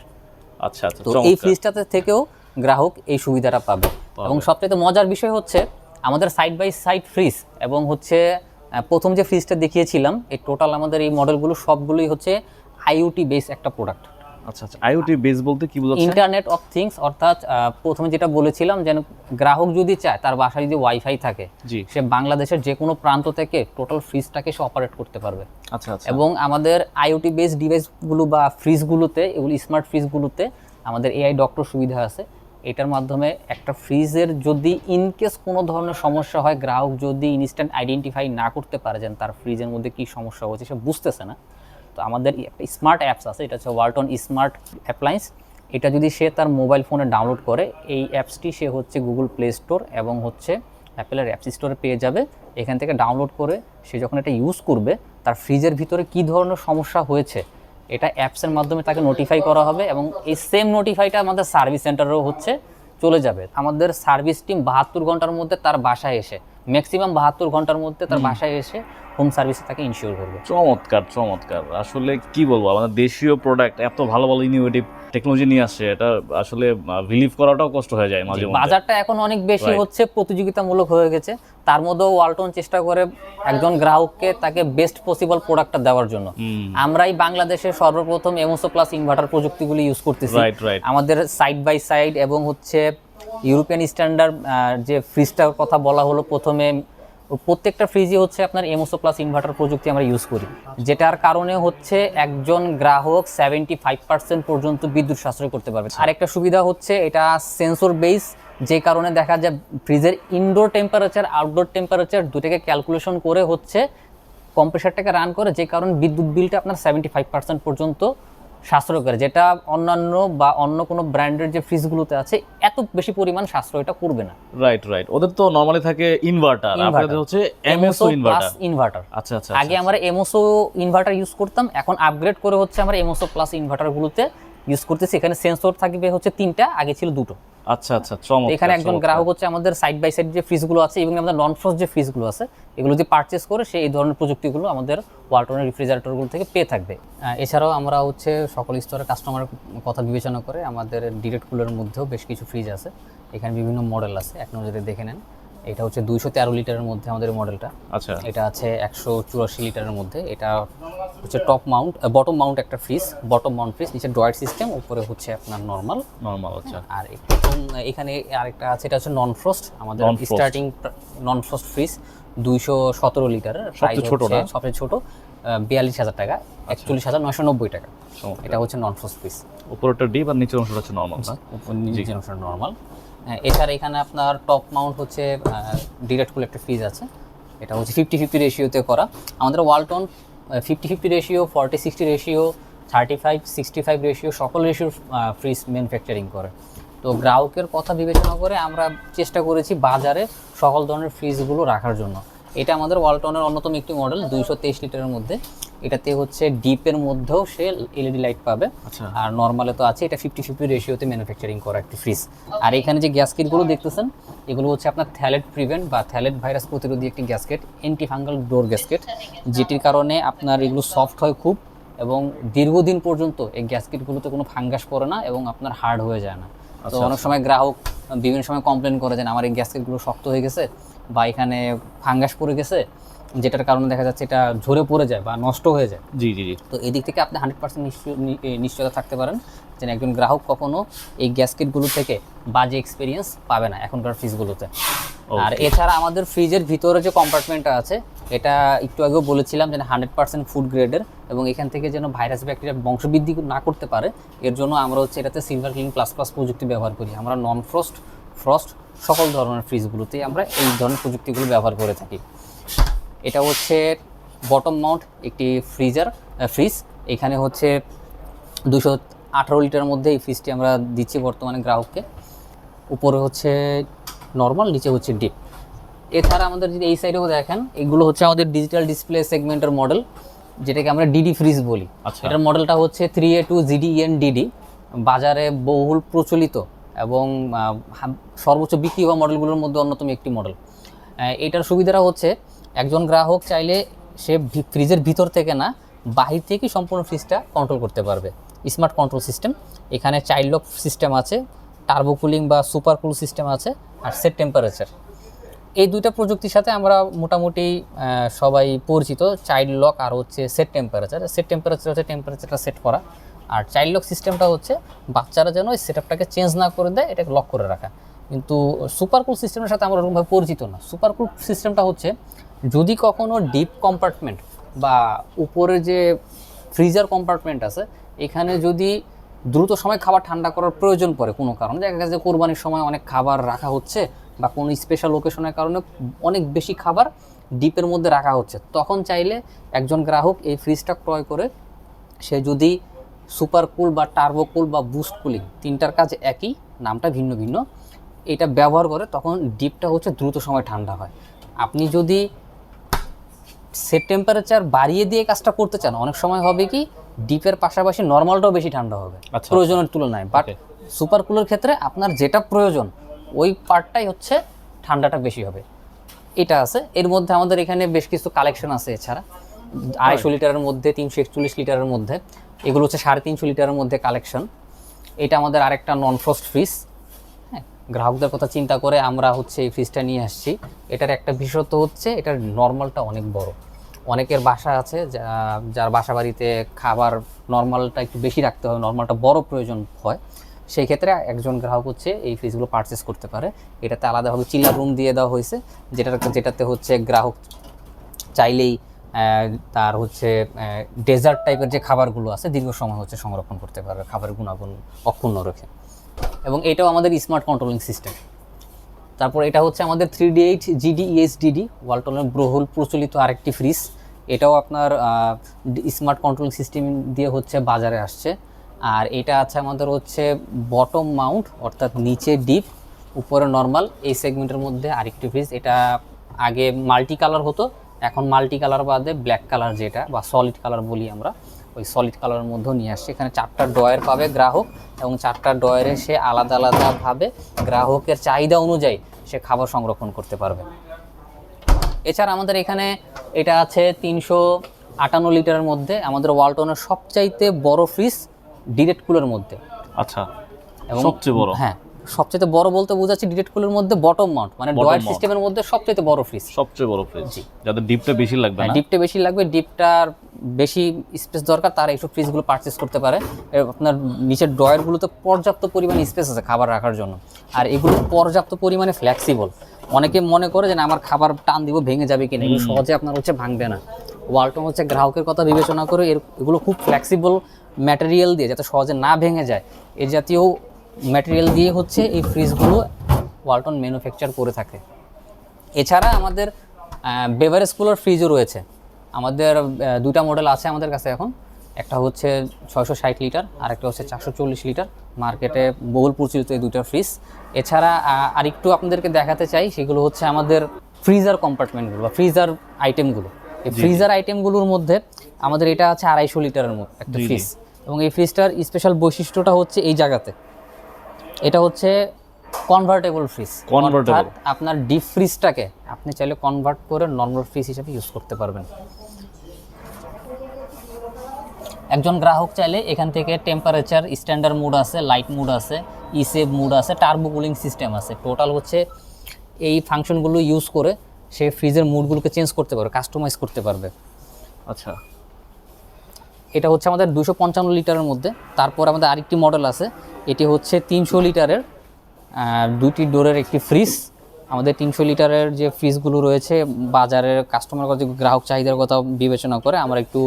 আচ্ছা আচ্ছা তো এই। ফ্রিজটাতে থেকেও গ্রাহক এই সুবিধাটা পাবে। এবং সবচেয়ে মজার বিষয় হচ্ছে আমাদের সাইড বাই সাইড ফ্রিজ এবং হচ্ছে প্রথম যে ফ্রিজটা দেখিয়েছিলাম এই টোটাল আমাদের এই মডেলগুলো সবগুলোই হচ্ছে আইওটি বেস একটা প্রোডাক্ট আচ্ছা আচ্ছা আইওটি বেস বলতে কি বোঝাচ্ছে? ইন্টারনেট অফ থিংস অর্থাৎ প্রথমে যেটা বলেছিলাম যেন গ্রাহক যদি চায় তার বাসায় যদি ওয়াইফাই থাকে সে বাংলাদেশের যে কোনো প্রান্ত থেকে টোটাল ফ্রিজটাকে সে অপারেট করতে পারবে। আচ্ছা আচ্ছা। এবং আমাদের আইওটি বেস ডিভাইসগুলো বা ফ্রিজগুলোতে এগুলো স্মার্ট ফ্রিজগুলোতে আমাদের এআই ডক্টর সুবিধা আছে। এটার মাধ্যমে একটা ফ্রিজের যদি ইনকেস কোনো ধরনের সমস্যা হয় গ্রাহক যদি ইনস্ট্যান্ট আইডেন্টিফাই না করতে পারে যে তার ফ্রিজের মধ্যে কী সমস্যা হচ্ছে সে বুঝতেছে না। তো আমাদের একটা স্মার্ট অ্যাপস আছে, এটা হচ্ছে ওয়ালটন স্মার্ট অ্যাপ্লায়েন্স এটা যদি সে তার মোবাইল ফোনে ডাউনলোড করে, এই অ্যাপসটি সে হচ্ছে গুগল প্লে স্টোর এবং হচ্ছে অ্যাপেলের অ্যাপস স্টোরে পেয়ে যাবে। এখান থেকে ডাউনলোড করে সে যখন এটা ইউজ করবে, তার ফ্রিজের ভিতরে কী ধরনের সমস্যা হয়েছে, এটা অ্যাপসের মাধ্যমে তাকে নোটিফাই করা হবে এবং এই সেম নোটিফাইটা আমাদের সার্ভিস সেন্টারেও হচ্ছে চলে যাবে। আমাদের সার্ভিস টিম বাহাত্তর ঘণ্টার মধ্যে তার বাসায় এসে ম্যাক্সিমাম বাহাত্তর ঘণ্টার মধ্যে তার বাসায় এসে হোম সার্ভিসে তাকে ইনশিওর করবে। চমৎকার চমৎকার। আসলে কি বলব আমাদের দেশীয় প্রোডাক্ট এত ভালো ভালো ইনোভেটিভ টেকনোলজি নিয়ে আসছে এটা আসলে বিলিভ করাটাও কষ্ট হয়ে যায় মাঝে বাজারটা এখন অনেক বেশি হচ্ছে প্রতিযোগিতামূলক হয়ে গেছে। তার মধ্যেও ওয়ালটন চেষ্টা করে একজন গ্রাহককে তাকে বেস্ট পসিবল প্রোডাক্টটা দেওয়ার জন্য। আমরাই বাংলাদেশে সর্বপ্রথম এমোসো প্লাস ইনভার্টার প্রযুক্তিগুলি ইউজ করতেছি। আমাদের সাইড বাই সাইড এবং হচ্ছে ইউরোপিয়ান স্ট্যান্ডার্ড যে ফ্রিজটার কথা বলা হলো প্রথমে প্রত্যেকটা ফ্রিজই হচ্ছে আপনার এমোসো প্লাস ইনভার্টার প্রযুক্তি আমরা ইউজ করি। যেটার কারণে হচ্ছে একজন গ্রাহক সেভেন্টি ফাইভ পার্সেন্ট পর্যন্ত বিদ্যুৎ সাশ্রয় করতে পারবে। আরেকটা সুবিধা হচ্ছে এটা সেন্সর বেস যে কারণে দেখা যায় ফ্রিজের ইনডোর টেম্পারেচার আউটডোর টেম্পারেচার দুটাকে ক্যালকুলেশন করে হচ্ছে কম্প্রেসারটাকে রান করে যে কারণে বিদ্যুৎ বিলটা আপনার সেভেন্টি ফাইভ পার্সেন্ট পর্যন্ত সাশ্রয় করে যেটা অন্যান্য বা অন্য কোনো ব্র্যান্ডের যে ফ্রিজগুলোতে আছে এত বেশি পরিমাণ সাশ্রয়টা করবে না। রাইট রাইট ওদের তো নরমালি থাকে ইনভার্টার আপনাদের হচ্ছে এমএসও ইনভার্টার ইনভার্টার আচ্ছা আচ্ছা আগে আমরা এমএসও ইনভার্টার ইউজ করতাম এখন আপগ্রেড করে হচ্ছে আমরা এমএসও প্লাস ইনভার্টারগুলোতে ইউজ করতেছি। এখানে সেন্সর থাকবে হচ্ছে তিনটা আগে ছিল দুটো। আচ্ছা আচ্ছা চমৎকার এখানে একজন গ্রাহক হচ্ছে আমাদের সাইড বাই সাইড যে ফ্রিজগুলো আছে এবং আমাদের নন ফ্রস্ট যে ফ্রিজগুলো আছে এগুলো যদি পারচেস করে সে এই ধরনের প্রযুক্তিগুলো আমাদের ওয়ালটনের রেফ্রিজারেটরগুলো থেকে পেয়ে থাকবে। এছাড়াও আমরা হচ্ছে সকল স্তরের কাস্টমার কথা বিবেচনা করে আমাদের ডিরেক্ট কুলের মধ্যেও বেশ কিছু ফ্রিজ আছে। এখানে বিভিন্ন মডেল আছে এক নজরে দেখে নেন। এটা হচ্ছে দুইশো তেরো লিটারের মধ্যে আমাদের মডেলটা আচ্ছা। এটা আছে একশো চুরাশি লিটারের মধ্যে। এটা হচ্ছে টপ মাউন্ট বটম মাউন্ট একটা ফ্রিজ বটম মাউন্ট ফ্রিজ নিচে ড্রয়ার সিস্টেম উপরে হচ্ছে আপনার নর্মাল নরমাল আচ্ছা। আর এখানে আরেকটা আছে এটা হচ্ছে নন ফ্রস্ট আমাদের স্টার্টিং নন ফ্রস্ট ফ্রিজ দুইশো সতেরো লিটারের সবচেয়ে ছোট আচ্ছা। সবচেয়ে ছোট বিয়াল্লিশ হাজার টাকা একচল্লিশ হাজার নয়শো নব্বই টাকা। এটা হচ্ছে নন ফ্রস্ট ফ্রিজ উপরেরটা ডিপ আর নিচের অংশটা হচ্ছে নর্মাল নিচের নর্মাল এছাড়া এখানে আপনার টপ মাউন্ট হচ্ছে ডিরেক্ট কুল একটা ফ্রিজ আছে। এটা হচ্ছে ফিফটি ফিফটি রেশিওতে করা। আমাদের Walton fifty fifty ratio forty sixty ratio thirty five sixty five ratio সকল রেশিওর ফ্রিজ ম্যানুফ্যাকচারিং করে। তো গ্রাহকের কথা বিবেচনা করে আমরা চেষ্টা করেছি বাজারে সকল ধরনের ফ্রিজগুলো রাখার জন্য। এটা আমাদের ওয়ালটনের অন্যতম একটি মডেল দুইশো তেইশ লিটারের মধ্যে। এটাতে হচ্ছে ডিপের মধ্যেও সে এলইডি লাইট পাবে। আচ্ছা। আর নর্মালে তো আছে এটা ফিফটি ফিফটি রেশিওতে ম্যানুফ্যাকচারিং করা একটি ফ্রিজ আর এখানে যে গ্যাস কিটগুলো দেখতেছেন এগুলো হচ্ছে আপনার থ্যালেট প্রিভেন্ট বা থ্যালেট ভাইরাস প্রতিরোধী একটি gasket anti fungal door gasket যেটির কারণে আপনার এগুলো সফট হয় খুব এবং দীর্ঘদিন পর্যন্ত এই গ্যাসকেটগুলোতে কোনো ফাঙ্গাস পড়ে না এবং আপনার হার্ড হয়ে যায় না। তো আচ্ছা, অনেক সময় গ্রাহক বিভিন্ন সময় কমপ্লেন করে যে আমার এই গ্যাসকেটগুলো শক্ত হয়ে গেছে বা এখানে ফাঙ্গাস পড়ে গেছে। যেটার কারণে দেখা যাচ্ছে এটা ঝরে পড়ে যায় বা নষ্ট হয়ে যায়। জি জি জি। তো এদিক থেকে আপনি হান্ড্রেড পার্সেন্ট নিশ্চয়তা থাকতে পারেন যে একজন গ্রাহক কখনো এই গ্যাসকেটগুলো থেকে বাজে এক্সপিরিয়েন্স পাবে না এখনকার ফ্রিজগুলোতে। আর এছাড়া আমাদের ফ্রিজের ভিতরে যে কম্পার্টমেন্টটা আছে এটা একটু আগেও বলেছিলাম যে হান্ড্রেড পার্সেন্ট ফুড গ্রেডের এবং এখান থেকে যেন ভাইরাস ব্যাকটেরিয়া বংশবৃদ্ধি না করতে পারে এর জন্য আমরা হচ্ছে এটাতে সিলভার ক্লিন প্লাস প্লাস প্রযুক্তি ব্যবহার করি। আমরা নন ফ্রস্ট ফ্রস্ট সকল ধরনের ফ্রিজগুলোতেই আমরা এই ধরনের প্রযুক্তিগুলো ব্যবহার করে থাকি। এটা হচ্ছে বটম মাউন্ট একটি ফ্রিজার ফ্রিজ এখানে হচ্ছে দুশো আঠারো লিটার মধ্যে এই ফ্রিজটি আমরা দিচ্ছি বর্তমানে গ্রাহককে। উপরে হচ্ছে নর্মাল নিচে হচ্ছে ডিপ এছাড়া আমাদের যদি এই সাইডেও দেখেন এগুলো হচ্ছে আমাদের ডিজিটাল ডিসপ্লে সেগমেন্টের মডেল যেটাকে আমরা ডিডি ফ্রিজ বলি। আচ্ছা। এটার মডেলটা হচ্ছে three A two GDN DD বাজারে বহুল প্রচলিত এবং সর্বোচ্চ বিক্রি হওয়া মডেলগুলোর মধ্যে অন্যতম একটি মডেল এটার সুবিধাটা হচ্ছে একজন গ্রাহক চাইলে সে ফ্রিজের ভিতর থেকে না বাহির থেকে সম্পূর্ণ ফ্রিজটা কন্ট্রোল করতে পারবে। স্মার্ট কন্ট্রোল সিস্টেম এখানে চাইল্ড লক সিস্টেম আছে টার্বো কুলিং বা সুপার কুল সিস্টেম আছে, আর সেট টেম্পারেচার এই দুইটা প্রযুক্তির সাথে আমরা মোটামুটি সবাই পরিচিত। চাইল্ড লক আর হচ্ছে সেট টেম্পারেচার সেট টেম্পারেচার হচ্ছে টেম্পারেচারটা সেট করা। আর চাইল্ড লক সিস্টেমটা হচ্ছে বাচ্চারা যেন ওই সেটআপটাকে চেঞ্জ না করে দেয়, এটাকে লক করে রাখা। কিন্তু সুপার কুল সিস্টেমের সাথে আমরা ওরকমভাবে পরিচিত না। সুপার কুল সিস্টেমটা হচ্ছে, যদি কখনো ডিপ কম্পার্টমেন্ট বা উপরে যে ফ্রিজার কম্পার্টমেন্ট আছে, এখানে যদি দ্রুত সময় খাবার ঠান্ডা করার প্রয়োজন পড়ে কোনো কারণে, দেখা গেছে কোরবানির সময় অনেক খাবার রাখা হচ্ছে বা কোনো স্পেশাল লোকেশনের কারণে অনেক বেশি খাবার ডিপের মধ্যে রাখা হচ্ছে, তখন চাইলে একজন গ্রাহক এই ফ্রিজটা ক্রয় করে সে যদি সুপার কুল বা টার্বো কুল বা বুস্ট কুলিং তিনটার কাজ একই, নামটা ভিন্ন ভিন্ন এটা ব্যবহার করে তখন ডিপটা হচ্ছে দ্রুত সময় ঠান্ডা হয়। আপনি যদি সেট টেম্পারেচার বাড়িয়ে দিয়ে কাজটা করতে চান অনেক সময় হবে কি ডিপের পাশাপাশি নর্মালটাও বেশি ঠান্ডা হবে আচ্ছা। প্রয়োজনের তুলনায়। বাট সুপার কুলের ক্ষেত্রে আপনার যেটা প্রয়োজন ওই পার্টটাই হচ্ছে ঠান্ডাটা বেশি হবে। এটা আছে। এর মধ্যে আমাদের এখানে বেশ কিছু কালেকশন আছে এছাড়া। আড়াইশো লিটারের মধ্যে তিনশো একচল্লিশ লিটারের মধ্যে। এগুলো হচ্ছে সাড়ে তিনশো লিটারের মধ্যে কালেকশন এটা আমাদের আরেকটা নন ফ্রস্ট ফ্রিজ গ্রাহকদের কথা চিন্তা করে আমরা হচ্ছে এই ফ্রিজটা নিয়ে আসছি। এটার একটা বিশেষত্ব হচ্ছে এটার নর্মালটা অনেক বড়। অনেকের বাসা আছে যার বাসা বাড়িতে খাবার নর্মালটা একটু বেশি রাখতে হয় নর্মালটা বড় প্রয়োজন হয়, সেই ক্ষেত্রে একজন গ্রাহক হচ্ছে এই ফ্রিজগুলো পারচেস করতে পারে। এটাতে আলাদাভাবে চিলার রুম দিয়ে দেওয়া হয়েছে যেটা যেটাতে হচ্ছে গ্রাহক চাইলেই তার হচ্ছে ডেজার্ট টাইপের যে খাবারগুলো আছে, দীর্ঘ সময় হচ্ছে সংরক্ষণ করতে পারবে খাবার গুণাগুণ অক্ষুণ্ণ রেখে। এবং এটাও আমাদের স্মার্ট কন্ট্রোলিং সিস্টেম তারপর এটা হচ্ছে আমাদের three D eight GD ESDD ওয়ালটনের বহুল প্রচলিত আরেকটি ফ্রিজ এটাও আপনার স্মার্ট কন্ট্রোলিং সিস্টেম দিয়ে হচ্ছে বাজারে আসছে। আর এটা আছে আমাদের হচ্ছে বটম মাউন্ট অর্থাৎ নিচে ডিপ উপরে নর্মাল এই সেগমেন্টের মধ্যে আরেকটি ফ্রিজ এটা আগে মাল্টি কালার হতো, এখন মাল্টি কালার বাদে ব্ল্যাক কালার যেটা, বা সলিড কালার বলি আমরা। ওই সলিড কালারের মধ্যেও নিয়ে আসছে। এখানে চারটা ড্রয়ার পাবে গ্রাহক এবং চারটা ড্রয়ারে সে আলাদা আলাদাভাবে গ্রাহকের চাহিদা অনুযায়ী সে খাবার সংরক্ষণ করতে পারবে। এছাড়া আমাদের এখানে এটা আছে তিনশো আটান্ন লিটারের মধ্যে আমাদের ওয়ালটনের সবচাইতে বড় ফ্রিজ ডিরেক্ট কুলের মধ্যে। আচ্ছা এবং সবচেয়ে বড়? হ্যাঁ সবচেয়ে বড় বলতে বোঝাচ্ছি ডিরেক্ট কুলের মধ্যে বটম মাউন্ট মানে ড্রয়ার সিস্টেমের মধ্যে সবচেয়ে বড় ফ্রিজ সবচেয়ে বড় ফ্রিজ যাদের ডিপটা বেশি লাগবে হ্যাঁ না। ডিপটা বেশি লাগবে ডিপটার বেশি স্পেস দরকার তারা এইসব ফ্রিজগুলো পারচেস করতে পারে। আপনার নিচের ড্রয়ারগুলোতে পর্যাপ্ত পরিমাণে স্পেস আছে খাবার রাখার জন্য। আর এগুলো পর্যাপ্ত পরিমাণে ফ্লেক্সিবল অনেকে মনে করে যে না আমার খাবার টান দিব ভেঙে যাবে কিনা? এগুলো সহজে আপনার হচ্ছে ভাঙবে না। ওয়ালটন হচ্ছে গ্রাহকের কথা বিবেচনা করে এর এগুলো খুব ফ্লেক্সিবল ম্যাটেরিয়াল দিয়ে যাতে সহজে না ভেঙে যায়। এ জাতীয় ম্যাটেরিয়াল দিয়ে হচ্ছে এই ফ্রিজগুলো ওয়ালটন ম্যানুফ্যাকচার করে থাকে। এছাড়া আমাদের বেভারেজ কুলার ফ্রিজও রয়েছে। আমাদের দুটা মডেল আছে আমাদের কাছে এখন। একটা হচ্ছে ছয়শো ষাট লিটার আর একটা হচ্ছে চারশো চল্লিশ লিটার মার্কেটে বহুল প্রচলিত এই দুইটা ফ্রিজ এছাড়া আরেকটু আপনাদেরকে দেখাতে চাই সেগুলো হচ্ছে আমাদের ফ্রিজার কম্পার্টমেন্টগুলো বা ফ্রিজার আইটেমগুলো এই ফ্রিজার আইটেমগুলোর মধ্যে আমাদের এটা আছে আড়াইশো লিটারের মতো একটা। ফ্রিজ এবং এই ফ্রিজটার স্পেশাল বৈশিষ্ট্যটা হচ্ছে এই জায়গাতে। এটা হচ্ছে কনভার্টেবল ফ্রিজ Convertible। আপনার ডিপ ফ্রিজটাকে আপনি চাইলে কনভার্ট করে নর্মাল ফ্রিজ হিসেবে ইউজ করতে পারবেন। একজন গ্রাহক চাইলে এখান থেকে টেম্পারেচার স্ট্যান্ডার্ড মুড আছে লাইট মুড আছে ইসেভ মুড আছে টার্বো কুলিং সিস্টেম আছে। টোটাল হচ্ছে এই ফাংশনগুলো ইউজ করে সে ফ্রিজের মুডগুলোকে চেঞ্জ করতে পারবে কাস্টমাইজ করতে পারবে। আচ্ছা। এটা হচ্ছে আমাদের দুশো পঞ্চান্ন লিটারের মধ্যে। তারপর আমাদের আরেকটি মডেল আছে। এটি হচ্ছে তিনশো লিটারের দুটি ডোরের একটি ফ্রিজ আমাদের তিনশো লিটারের যে ফ্রিজগুলো রয়েছে বাজারের কাস্টমার কথা গ্রাহক চাহিদার কথা বিবেচনা করে আমরা একটু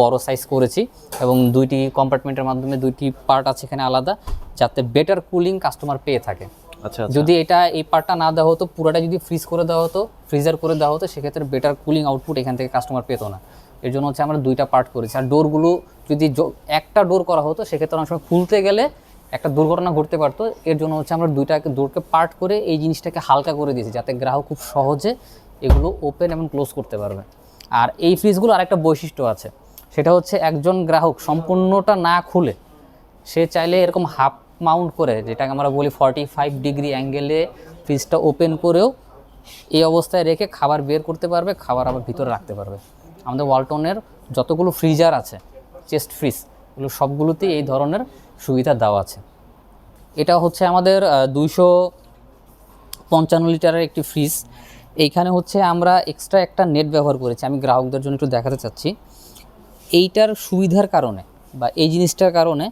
বড় সাইজ করেছি এবং দুইটি কম্পার্টমেন্টের মাধ্যমে দুইটি পার্ট আছে এখানে আলাদা যাতে বেটার কুলিং কাস্টমার পেয়ে থাকে। আচ্ছা আচ্ছা। যদি এটা এই পার্টটা না দেওয়া হতো পুরোটা যদি ফ্রিজ করে দেওয়া হতো ফ্রিজার করে দেওয়া হতো সেক্ষেত্রে বেটার কুলিং আউটপুট এখান থেকে কাস্টমার পেতো না। এর জন্য হচ্ছে আমরা দুইটা পার্ট করেছি। আর ডোরগুলো যদি একটা ডোর করা হতো, সেক্ষেত্রে অনেক সময় খুলতে গেলে একটা দুর্ঘটনা ঘটতে পারতো। এর জন্য হচ্ছে আমরা দুইটাকে ডোরকে পার্ট করে এই জিনিসটাকে হালকা করে দিয়েছি, যাতে গ্রাহক খুব সহজে এগুলো ওপেন এবং ক্লোজ করতে পারবে। আর এই ফ্রিজগুলো আরেকটা বৈশিষ্ট্য আছে। সেটা হচ্ছে একজন গ্রাহক সম্পূর্ণটা না খুলে, সে চাইলে এরকম হাফ মাউন্ট করে, যেটাকে আমরা বলি ফর্টি ফাইভ ডিগ্রি অ্যাঙ্গেলে ফ্রিজটা ওপেন করেও এই অবস্থায় রেখে খাবার বের করতে পারবে, খাবার আবার ভিতরে রাখতে পারবে। আমাদের ওয়ালটনের যতগুলো ফ্রিজার আছে চেস্ট ফ্রিজ এগুলো সবগুলোতেই এই ধরনের সুবিধা দেওয়া আছে। এটা হচ্ছে আমাদের দুইশো পঞ্চান্ন লিটারের একটি ফ্রিজ এইখানে হচ্ছে আমরা এক্সট্রা একটা নেট ব্যবহার করেছি, আমি গ্রাহকদের জন্য একটু দেখাতে চাচ্ছি। এইটার সুবিধার কারণে বা এই জিনিসটার কারণে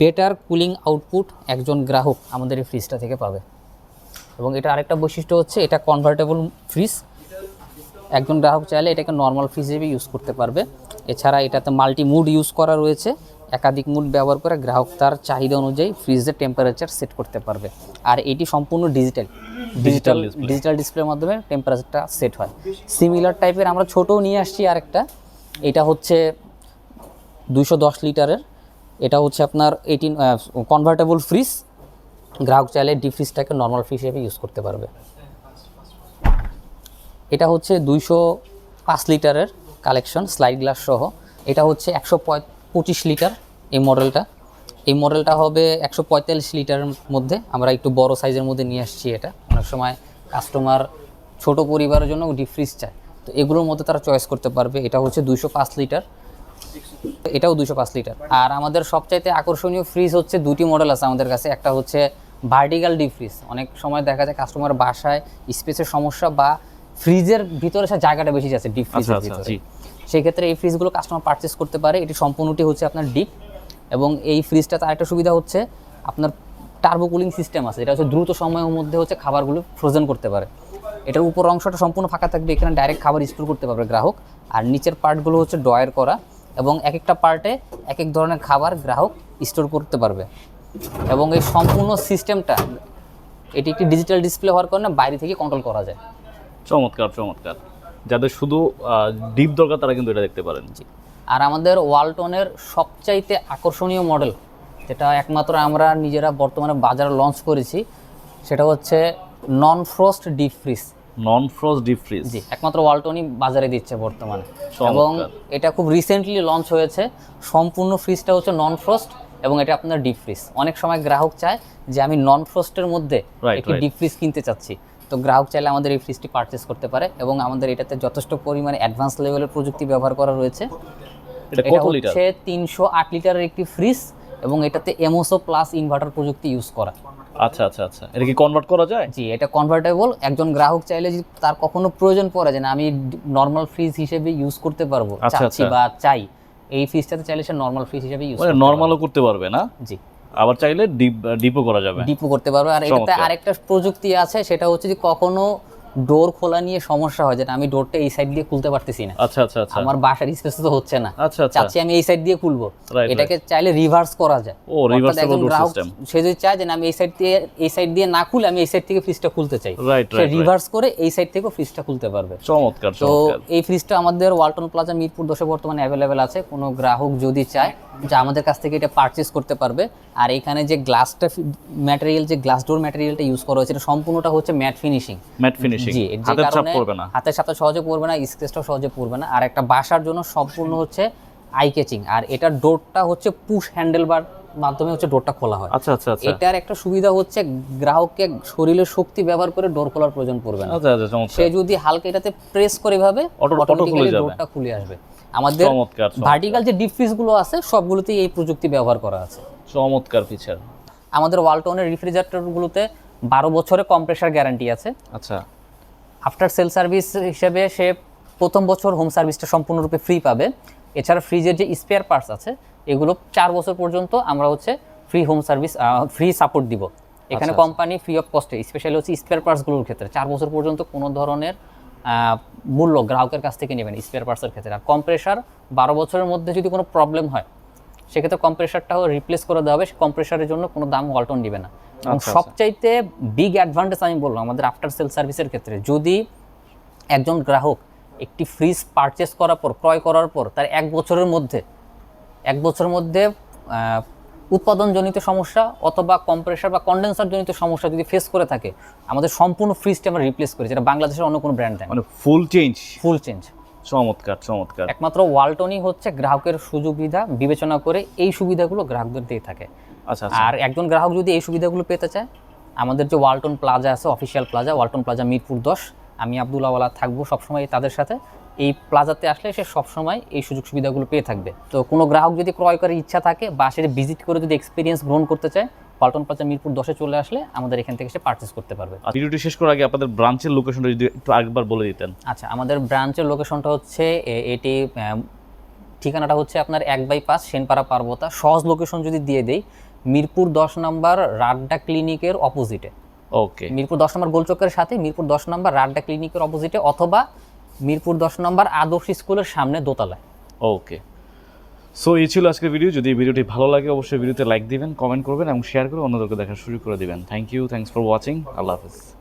বেটার কুলিং আউটপুট একজন গ্রাহক আমাদের এই ফ্রিজটা থেকে পাবে। এবং এটা আরেকটা বৈশিষ্ট্য হচ্ছে এটা কনভার্টেবল ফ্রিজ একজন গ্রাহক চাইলে এটাকে নর্মাল ফ্রিজ হিসেবে ইউজ করতে পারবে। এছাড়া এটাতে মাল্টি মুড ইউজ করা রয়েছে। একাধিক মুড ব্যবহার করে গ্রাহক তার চাহিদা অনুযায়ী ফ্রিজের টেম্পারেচার সেট করতে পারবে। আর এটি সম্পূর্ণ ডিজিটাল ডিজিটাল ডিজিটাল ডিসপ্লের মাধ্যমে টেম্পারেচারটা সেট হয়। সিমিলার টাইপের আমরা ছোটও নিয়ে আসছি আরেকটা। এটা হচ্ছে দুইশো দশ লিটারের। এটা হচ্ছে আপনার এইটিন কনভার্টেবল ফ্রিজ গ্রাহক চাইলে ডিপ ফ্রিজটাকে নর্মাল ফ্রিজ হিসেবে ইউজ করতে পারবে। এটা হচ্ছে দুইশো পাঁচ লিটারের কালেকশন স্লাইড গ্লাস সহ। এটা হচ্ছে একশো পঁচিশ লিটার এই মডেলটা এই মডেলটা হবে একশো পঁয়তাল্লিশ লিটারের মধ্যে। আমরা একটু বড় সাইজের মধ্যে নিয়ে আসছি এটা। অনেক সময় কাস্টমার ছোট পরিবারের জন্য ডিপ ফ্রিজ চায়। তো এগুলোর মধ্যে তারা চয়েস করতে পারবে। এটা হচ্ছে দুইশো পাঁচ লিটার। এটাও দুশো পাঁচ লিটার। আর আমাদের সবচাইতে আকর্ষণীয় ফ্রিজ হচ্ছে দুটি মডেল আছে আমাদের কাছে। একটা হচ্ছে ভার্টিক্যাল ডিপ ফ্রিজ অনেক সময় দেখা যায় কাস্টমার বাসায় স্পেসের সমস্যা বা ফ্রিজের ভিতরে সে জায়গাটা বেশি যাচ্ছে ডিপ আচ্ছা ফ্রিজের আচ্ছা ভিতরে। জি। সেই ক্ষেত্রে এই ফ্রিজগুলো কাস্টমার পারচেস করতে পারে এটি সম্পূর্ণটি হচ্ছে আপনার ডিপ এবং এই ফ্রিজটাতে আরেকটা সুবিধা হচ্ছে আপনার টার্বো কুলিং সিস্টেম আছে এটা হচ্ছে দ্রুত সময়ের মধ্যে হচ্ছে খাবারগুলো ফ্রোজেন করতে পারে। এটার উপর অংশটা সম্পূর্ণ ফাঁকা থাকবে এখানে ডাইরেক্ট খাবার স্টোর করতে পারবে গ্রাহক। আর নিচের পার্টগুলো হচ্ছে ড্রয়ার করা এবং এক একটা পার্টে এক এক ধরনের খাবার গ্রাহক স্টোর করতে পারবে। এবং এই সম্পূর্ণ সিস্টেমটা এটি একটি ডিজিটাল ডিসপ্লে হওয়ার কারণে বাইরে থেকে কন্ট্রোল করা যায়। চমৎকার চমৎকার। যাদের শুধু ডিপ দরকার তারা কিন্তু এটা দেখতে পারেন। জি। আর আমাদের ওয়ালটনের সবচাইতে আকর্ষণীয় মডেল যেটা একমাত্র আমরা নিজেরা বর্তমানে বাজারে লঞ্চ করেছি সেটা হচ্ছে non frost deep fridge non frost deep fridge জি একমাত্র ওয়ালটনই বাজারে দিচ্ছে বর্তমানে। এবং এটা খুব রিসেন্টলি লঞ্চ হয়েছে। সম্পূর্ণ ফ্রিজটা হচ্ছে নন ফ্রস্ট এবং এটা আপনার ডিপ ফ্রিজ অনেক সময় গ্রাহক চায় যে আমি নন ফ্রস্টের মধ্যে একটি ডিপ ফ্রিজ কিনতে চাচ্ছি। তো গ্রাহক চাইলে আমাদের এই ফ্রিজটি পারচেস করতে পারে এবং আমাদের এটাতে যথেষ্ট পরিমাণে অ্যাডভান্স লেভেলের প্রযুক্তি ব্যবহার করা রয়েছে। এটা হচ্ছে তিনশো আট লিটারের একটি ফ্রিজ এবং এটাতে এমওসো প্লাস ইনভার্টার প্রযুক্তি ইউজ করা। আচ্ছা আচ্ছা আচ্ছা। এটা কি কনভার্ট করা যায়? জি এটা কনভার্টেবল একজন গ্রাহক চাইলে যদি তার কখনো প্রয়োজন পড়ে যে না আমি নর্মাল ফ্রিজ হিসেবে ইউজ করতে পারব আচ্ছা, চাচ্ছি আচ্ছা। বা চাই এই ফ্রিজটাতে চাইলে সে নর্মাল ফ্রিজ হিসেবে ইউজ মানে নর্মালও করতে পারবে না? জি। আবার চাইলে ডিপ ডিপও করা যাবে। ডিপো করতে পারবে। আর এটাতে আরেকটা প্রযুক্তি আছে সেটা হচ্ছে যে কখনো ডোর খোলা নিয়ে সমস্যা হয় যেটা আমি ডোরটা এই সাইড দিয়ে খুলতে পারতেছি না। আচ্ছা আচ্ছা আচ্ছা। আমার বাসার স্পেস তো হচ্ছে না। আচ্ছা আচ্ছা। চাচ্ছি আমি এই সাইড দিয়ে খুলবো। এটাকে চাইলে রিভার্স করা যায়। ও, একজন door গ্রাহক সে যদি চায় যে আমি এই সাইড দিয়ে এই সাইড দিয়ে না খুলে আমি এই সাইড থেকে ফ্রিজটা খুলতে চাই রাইট সে রিভার্স করে এই সাইড থেকেও ফ্রিজটা খুলতে পারবে। চমৎকার তো এই ফ্রিজটা আমাদের ওয়ালটন প্লাজা মিরপুর দশে বর্তমানে অ্যাভেলেবেল আছে। কোনো গ্রাহক যদি চায় যে আমাদের কাছ থেকে এটা পারচেস করতে পারবে। আর এখানে যে গ্লাসটা ম্যাটেরিয়াল যে গ্লাস ডোর ম্যাটেরিয়ালটা ইউজ করা হয়েছে এটা সম্পূর্ণটা হচ্ছে ম্যাট ফিনিশিং ম্যাট ফিনিশিং হাতের ছাপ পড়বে না। হাতের সাথে সহজে পড়বে না স্ক্রেচটাও সহজে পড়বে না। আর একটা বাসার জন্য সম্পূর্ণ হচ্ছে আই ক্যাচিং আর এটার ডোরটা হচ্ছে পুশ হ্যান্ডেল বার মাধ্যমে হচ্ছে ডোরটা খোলা হয়। আচ্ছা আচ্ছা আচ্ছা। এটার একটা সুবিধা হচ্ছে গ্রাহককে শরীরের শক্তি ব্যবহার করে ডোর খোলার প্রয়োজন পড়বে না। আচ্ছা আচ্ছা সে যদি হালকা এটাতে প্রেস করে ভাবে খুলে ডোরটা খুলে আসবে। আমাদের। ভার্টিক্যাল যে ডিপ ফ্রিজগুলো আছে সবগুলোতেই এই প্রযুক্তি ব্যবহার করা আছে। চমৎকার ফিচার আমাদের ওয়ালটনের রেফ্রিজারেটরগুলোতে বারো বছরের কম্প্রেসার গ্যারান্টি আছে। আচ্ছা। আফটার সেল সার্ভিস হিসেবে সে প্রথম বছর হোম সার্ভিসটা সম্পূর্ণরূপে ফ্রি পাবে। এছাড়া ফ্রিজের যে স্পেয়ার পার্টস আছে এগুলো চার বছর পর্যন্ত আমরা হচ্ছে free home service free support দিব। এখানে। কোম্পানি ফ্রি অফ কস্টে স্পেশালি হচ্ছে স্পেয়ার পার্টসগুলোর ক্ষেত্রে। চার বছর পর্যন্ত কোনো ধরনের মূল্য গ্রাহকের কাছ থেকে নেবেন স্পেয়ার পার্টসের ক্ষেত্রে। আর কম্প্রেসার বারো বছরের মধ্যে যদি কোনো প্রবলেম হয় সেক্ষেত্রে কম্প্রেসারটাও রিপ্লেস করে দেওয়া হবে। সে কম্প্রেসারের জন্য কোনো দাম ওয়ালটন দিবে না। এবং আচ্ছা, আচ্ছা। সবচাইতে বিগ অ্যাডভান্টেজ আমি বললাম আমাদের আফটার সেল সার্ভিসের ক্ষেত্রে যদি একজন গ্রাহক একটি ফ্রিজ পারচেস করার পর ক্রয় করার পর তার এক বছরের মধ্যে এক বছরের মধ্যে উৎপাদনজনিত সমস্যা অথবা কম্প্রেসার বা কন্ডেন্সার জনিত সমস্যা যদি ফেস করে থাকে আমাদের সম্পূর্ণ ফ্রিজটা আমরা রিপ্লেস করি যেটা বাংলাদেশের অন্য কোনো ব্র্যান্ড দেয় মানে ফুল চেঞ্জ ফুল চেঞ্জ চমৎকার চমৎকার। একমাত্র ওয়ালটনই হচ্ছে গ্রাহকের সুবিধা বিবেচনা করে এই সুবিধাগুলো গ্রাহকদের দিয়ে থাকে। আচ্ছা আচ্ছা। আর একজন গ্রাহক যদি এই সুবিধাগুলো পেতে চায় আমাদের যে ওয়ালটন প্লাজা আছে official plaza Walton plaza Mirpur দশ আমি আবদুল্লাহ ওয়ালা থাকব সবসময় তাদের সাথে। এই প্লাজাতে আসলে সে সবসময় এই সুযোগ সুবিধাগুলো পেয়ে থাকবে। তো কোনো গ্রাহক যদি ক্রয় করার ইচ্ছা থাকে বা সে ভিজিট করে যদি এক্সপিরিয়েন্স গ্রহণ করতে চায় ওয়ালটন প্লাজা মিরপুর দশে চলে আসলে আমাদের এখান থেকে সে পারচেস করতে পারবে। আর ভিডিওটি শেষ করার আগে আপনাদের ব্রাঞ্চের লোকেশনটা যদি একটু একবার বলে দিতেন। আচ্ছা আমাদের ব্রাঞ্চের লোকেশনটা হচ্ছে এটি ঠিকানাটা হচ্ছে আপনার এক বাই পাঁচ সেনপাড়া পার্বতা। সহজ লোকেশন যদি দিয়ে দেই মিরপুর দশ নম্বর রাড্ডা ক্লিনিকের অপোজিটে ওকে। মিরপুর দশ নম্বর গোলচক্রের সাথে মিরপুর দশ নম্বর রাড্ডা ক্লিনিকের অপোজিটে অথবা মিরপুর দশ নম্বর আদর্শ স্কুলের সামনে দোতলায়। ওকে। সো এই ছিল আজকের ভিডিও যদি ভিডিওটি ভালো লাগে, অবশ্যই ভিডিওতে লাইক দিবেন কমেন্ট করবেন এবং শেয়ার করে অন্যদেরকে দেখার শুরু করে দিবেন। Thank you thanks for watching Allah Hafiz.